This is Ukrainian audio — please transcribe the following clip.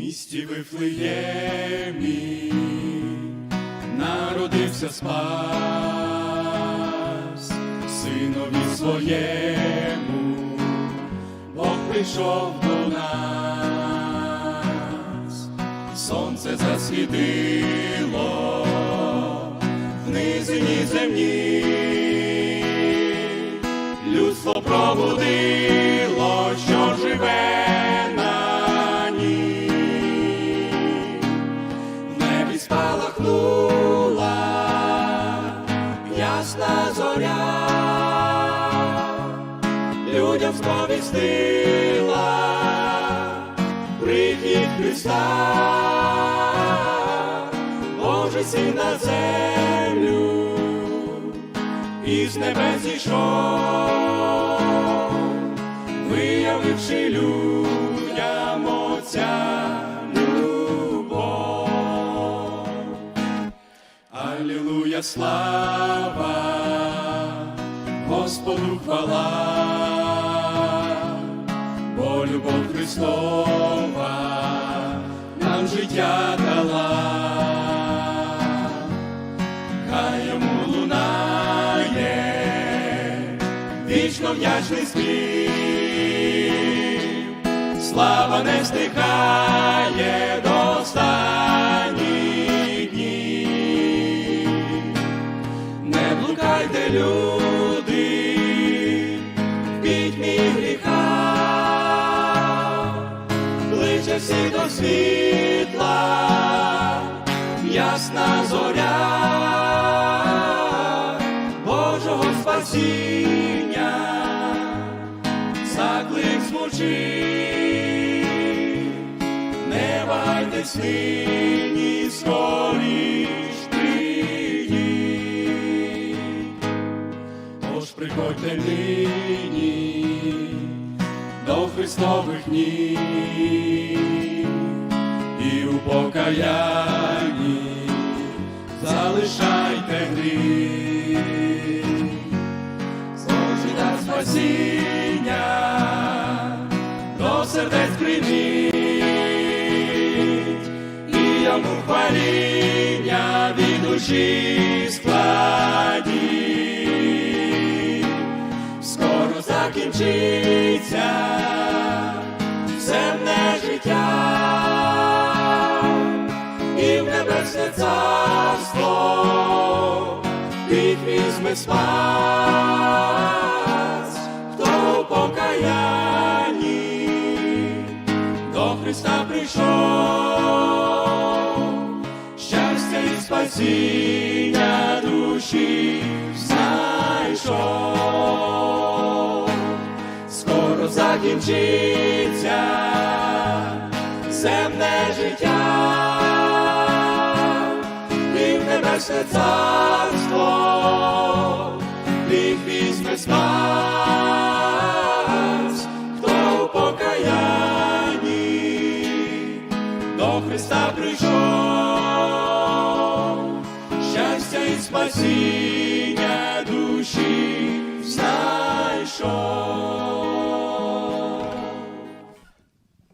місті Вифлеємі. Народився спас, синові своєму, Бог прийшов до нас, сонце засвітило в низині земні, людство пробудило, спалахнула. Ясна зоря, людям сповістила прихід Христа, Божий син на землю, із небес зійшов, виявивши людям Слава, Господу хвала, бо любов Христова нам життя дала, хай йому лунає, вічно вдячний спів, слава не стихає блукайте, люди, в пітьмі гріха, кличе всі до світла, ясна зоря Божого спасіння, заклик звучить, не вайтесь нині скоріш приходьте нині до Христових ніг і у покаянні залишайте гріх. Божий дар спасіння до сердець прийміть, і йому хваління від душі складіть. Закінчиться земне життя, і в небесне царство їх візьме спас, хто у покаянні до Христа прийшов, щастя і спасіння закінчиться земне життя, і в небесне царство їх візьме спас, хто у покаянні до Христа прийшов, щастя і спасіння